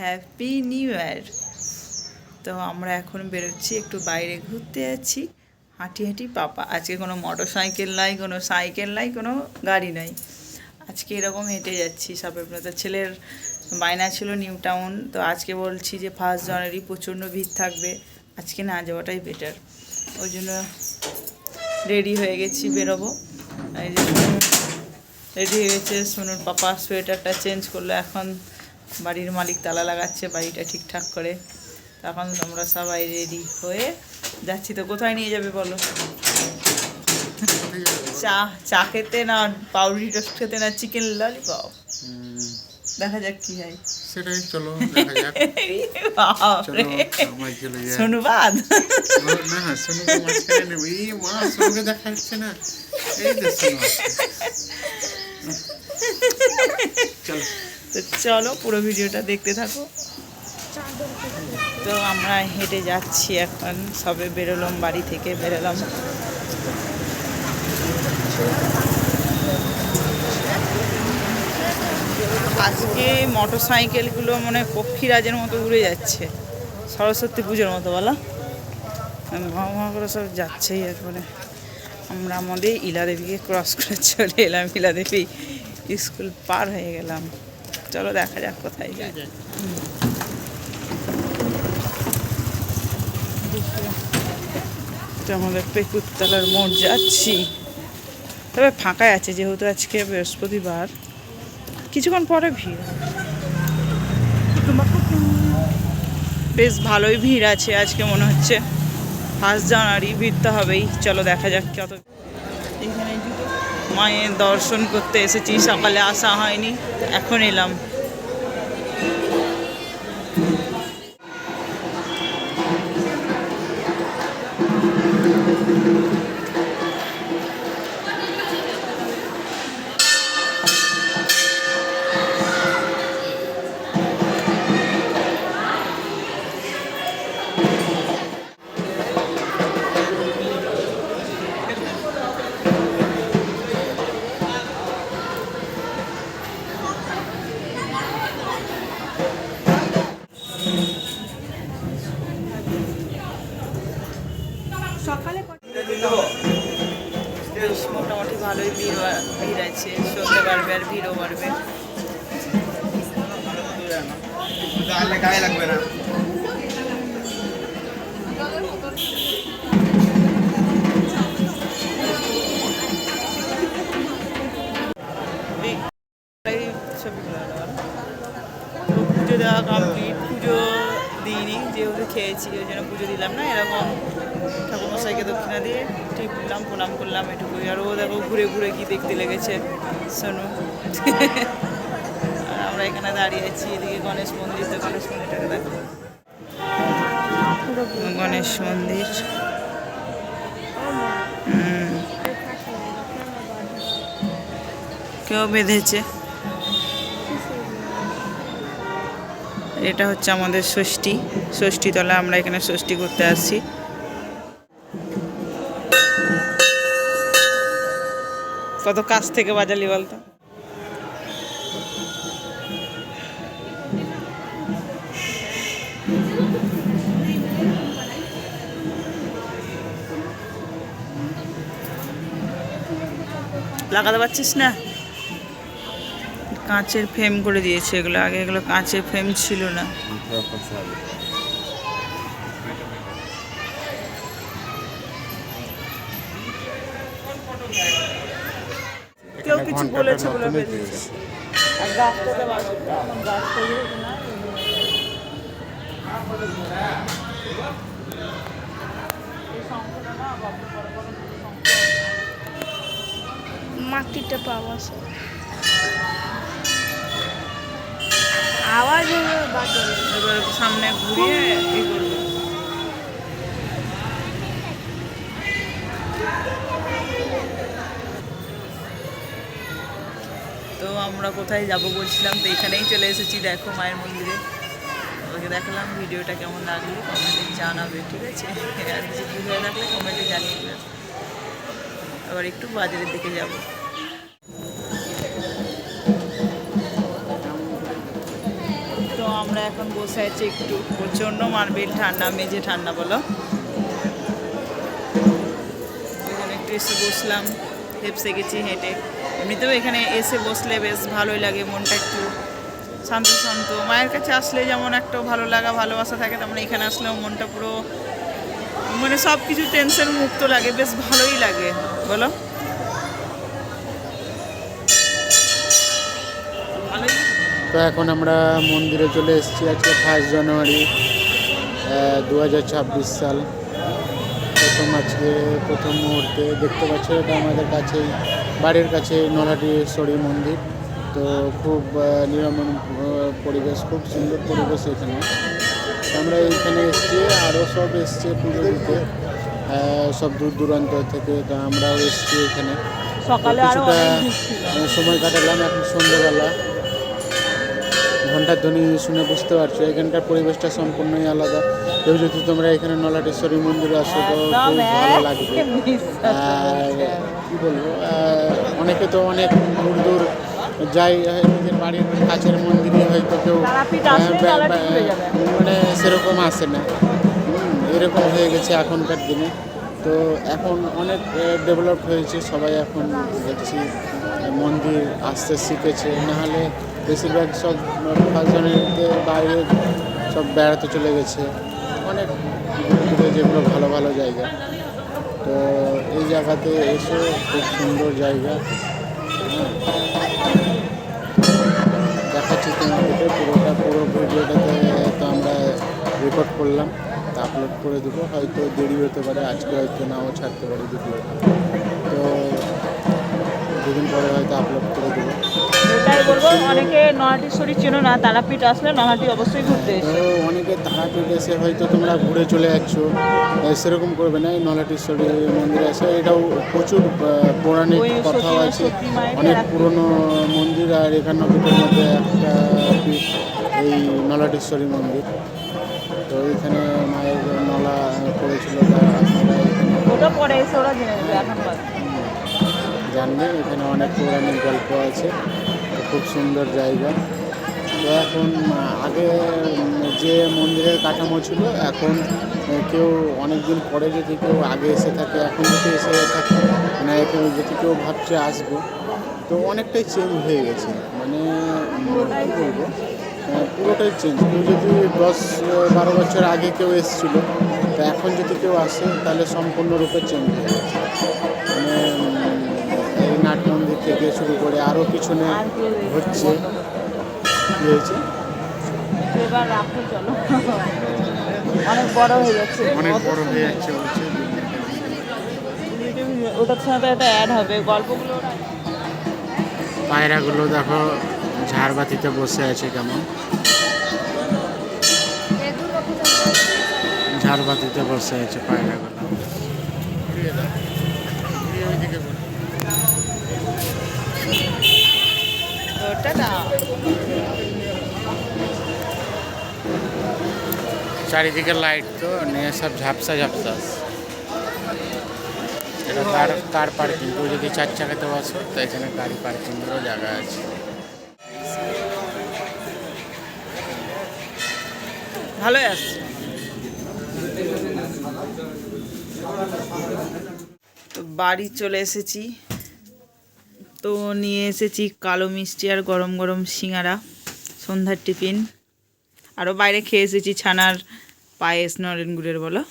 Happy new year তো আমরা এখন বেরোচ্ছি, একটু বাইরে ঘুরতে যাচ্ছি। হাঁটি হাঁটি পাপা, আজকে কোনো মোটর সাইকেল নাই, কোনো সাইকেল নাই, কোনো গাড়ি নাই। আজকে এরকম হেঁটে যাচ্ছি সাপের তো ছেলের বায়না ছিল নিউ টাউন তো আজকে বলছি যে ফার্স্ট জানুয়ারি প্রচণ্ড ভিড় থাকবে, আজকে না যাওয়াটাই বেটার ওই জন্য রেডি হয়ে গেছি বেরোবো। এই রেডি হয়ে গেছে, সোনুর পাপা সোয়েটারটা চেঞ্জ করল, এখন বাড়ির মালিক তালা লাগাচ্ছে বাড়িটা ঠিকঠাক করে। তখন আমরা সবাই রেডি হয়ে যাচ্ছি। তো কোথায় নিয়ে যাবে বলো? চা চা খেতে না পাউরুটি টোস্ট খেতে না চিকেন ললিপপ দেখা যাক কি হয়। সেটাই চলো দেখা যাক। চলো বাপরে। আমার চলে যায় সোনুবাদ না সোনুকে মাঝখানে নেবে। এই মা সোনুকে দেখা যাচ্ছে না। এই তো সোনু চলো। তো চলো পুরো ভিডিওটা দেখতে থাকো। তো আমরা হেঁটে যাচ্ছি এখন, সবে বেরোলাম বাড়ি থেকে, বেরোলাম। আজকে মোটর সাইকেলগুলো মানে পক্ষীরাজের মতো উড়ে যাচ্ছে। সরস্বতী পুজোর মতো, বলা। মা করে সব যাচ্ছেই একবারে আমরা আমাদের ইলাদেবীকে ক্রস করে চলে এলাম, ইলাদেবী স্কুল পার হয়ে গেলাম। চলো দেখা যাক কোথায় যায়। তো আমাদের পেকুরতলার মোড় যাচ্ছি। তবে ফাঁকাই আছে যেহেতু আজকে বৃহস্পতিবার। কিছুক্ষণ পরে ভিড় বেশ ভালোই ভিড় আছে আজকে মনে হচ্ছে। ফার্স্ট জানুয়ারি ভিড় তো হবেই। চলো দেখা যাক কত এখানে মায়ের দর্শন করতে এসেছি সকালে আসা হয়নি এখন এলাম। বেশ ভিড় ভিড় আছে সন্ধে বাড়বে আর ভিড়ও বাড়বে। গায়ে পুজো দেওয়া কমপ্লিট পুজো দিইনি, যেহেতু খেয়েছি, ওই জন্য পুজো দিলাম না। এরকম ঠাকুরমশাইকে দক্ষিণা দিয়ে ঠিক করলাম প্রণাম করলাম এটুকুই। আর ও দেখো ঘুরে ঘুরে কি দেখতে লেগেছে শোনো আর আমরা এখানে দাঁড়িয়ে আছি, এদিকে গণেশ মন্দির, তো গণেশ মন্দিরটাকে দেখো। গণেশ মন্দির। কেউ বেঁধেছে? এটা হচ্ছে আমাদের ষষ্ঠী। ষষ্ঠী তলা আমরা এখানে ষষ্ঠী করতে আসছি। কত কাছ থেকে বাজালি বলতো? লাগাতে পারছিস না? কাঁচের ফ্রেম করে দিয়েছে এগুলো। আগে এগুলো কাঁচের ফ্রেম ছিল না। কেউ কিছু বলেছে বলে বেরিয়েছে। আর গাছটাতে গাছটা মাটিটা পাওয়া সব হলো এবার সামনে ঘুরিয়ে করব। তো আমরা কোথায় যাব বলছিলাম, তো এখানেই চলে এসেছি, দেখো মায়ের মন্দিরে। ওকে দেখালাম ভিডিওটা কেমন লাগল কমেন্টে জানাবে, ঠিক আছে? আর কিছু ভুল হয়ে থাকলে কমেন্টে জানিয়ে দেবে আবার একটু বাজারের দিকে যাব। আমরা এখন বসে আছি একটু প্রচণ্ড মার্বেল ঠান্ডা, মেঝে ঠান্ডা, বলো। এখানে একটু এসে বসলাম হেপসে গেছি হেঁটে। এমনিতেও এখানে এসে বসলে বেশ ভালোই লাগে, মনটা একটু শান্ত শান্ত মায়ের কাছে আসলে যেমন একটা ভালো লাগা, ভালোবাসা থাকে, তেমন এখানে আসলেও মনটা পুরো মানে সব কিছু টেনশন মুক্ত লাগে, বেশ ভালোই লাগে। বলো। তো এখন আমরা মন্দিরে চলে এসেছি আজকে ফার্স্ট জানুয়ারি দু হাজার ছাব্বিশ সাল। প্রথম আজকে প্রথম মুহূর্তে দেখতে পাচ্ছ এটা আমাদের কাছেই বাড়ির কাছে নলাটিশ্বরী মন্দির। তো খুব নিরাময় পরিবেশ খুব সুন্দর পরিবেশ এখানে। আমরা এইখানে এসেছি আরও সব এসছে পুজো দিতে। সব দূর দূরান্ত থেকে তো আমরাও এসছি এখানে। সকালে কিছুটা সময় কাটালাম এখন সন্ধ্যেবেলা। ঘণ্টার ধ্বনি শুনে বুঝতে পারছ এখানকার পরিবেশটা সম্পূর্ণই আলাদা। কেউ যদি তোমরা এখানে নলাটেশ্বরী মন্দিরে আসো তো খুব ভালো লাগবে। আর। কি বলব অনেকে তো অনেক দূর দূর যাই নিজের বাড়ির কাছের মন্দিরে হয়তো কেউ। মানে সেরকম আসে না। এরকম হয়ে গেছে এখনকার দিনে। তো এখন অনেক ডেভেলপ হয়েছে সবাই এখন দেখছি মন্দির আসতে শিখেছে। নাহলে বেশিরভাগ সব ফার্স্ট বাইরে সব বেড়াতে চলে গেছে। অনেক যেগুলো ভালো ভালো জায়গা। তো এই জায়গাতে এসে খুব সুন্দর জায়গা। দেখাচ্ছি তোমাদেরকে পুরোটা, পুরো ভিডিওটাতে তো আমরা রেকর্ড করলাম। তা আপলোড করে দেবো। হয়তো দেরি হতে পারে, আজকে হয়তো নাও ছাড়তে পারি ভিডিওটা তো দুদিন পরে হয়তো আপলোড করে দেবো। এটাই বলব অনেকে নহাটিশ্বরী চেনো না তারাপীঠ আসলে নহাটি অবশ্যই ঘুরতে তো অনেকে তারাপীঠ এসে হয়তো তোমরা ঘুরে চলে যাচ্ছ সেরকম করবে না এই নলাটেশ্বরী মন্দিরে এসে। এটাও প্রচুর পৌরাণিক কথাও আছে। অনেক। পুরনো মন্দির আর একান্ন পীঠের মধ্যে একটা পীঠ এই নলাটেশ্বরী মন্দির। তো এখানে মায়ের নলা পড়েছিল ওটা পরে এসে ওরা জেনে নেবে। জানবেন এখানে অনেক পৌরাণিক গল্প আছে, খুব সুন্দর জায়গা। তো এখন, আগে, যে মন্দিরের কাঠামো ছিল, এখন কেউ অনেক দিন পরে যদি কেউ আগে এসে থাকে, এখন যদি এসে থাকে মানে কেউ যদি কেউ ভাবছে আসব, তো অনেকটাই চেঞ্জ হয়ে গেছে। মানে কি বলব? পুরোটাই চেঞ্জ কেউ যদি দশ, বারো বছর আগে কেউ এসেছিল, তো এখন যদি কেউ আসে, তাহলে সম্পূর্ণরূপে চেঞ্জ হয়ে গেছে। থেকে শুরু করে আরও পিছনে হচ্ছে হয়েছে এবার রাখো চলো। অনেক বড় হয়ে যাচ্ছে। অনেক বড় হয়ে যাচ্ছে ওটার তো একটা অ্যাড হবে গল্পগুলো পায়রাগুলো দেখো ঝাড়বাতিতে বসে আছে কেমন। ঝাড়বাতিতে বসে আছে পায়রাগুলো। চারিদিকে লাইট তো নিয়ে সব ঝাপসা ঝাপসা। এটা কার কার পার্কিং কেউ যদি চার চাকাতে বসো তো এখানে গাড়ি পার্কিংয়েরও জায়গা আছে। ভালোই আসছে তো বাড়ি চলে এসেছি। তো নিয়ে এসেছি কালো মিষ্টি আর গরম গরম সিঙ্গারা, সন্ধ্যার টিফিন। আরও বাইরে খেয়ে এসেছি ছানার পায়েস নরেন গুড়ের, বলো।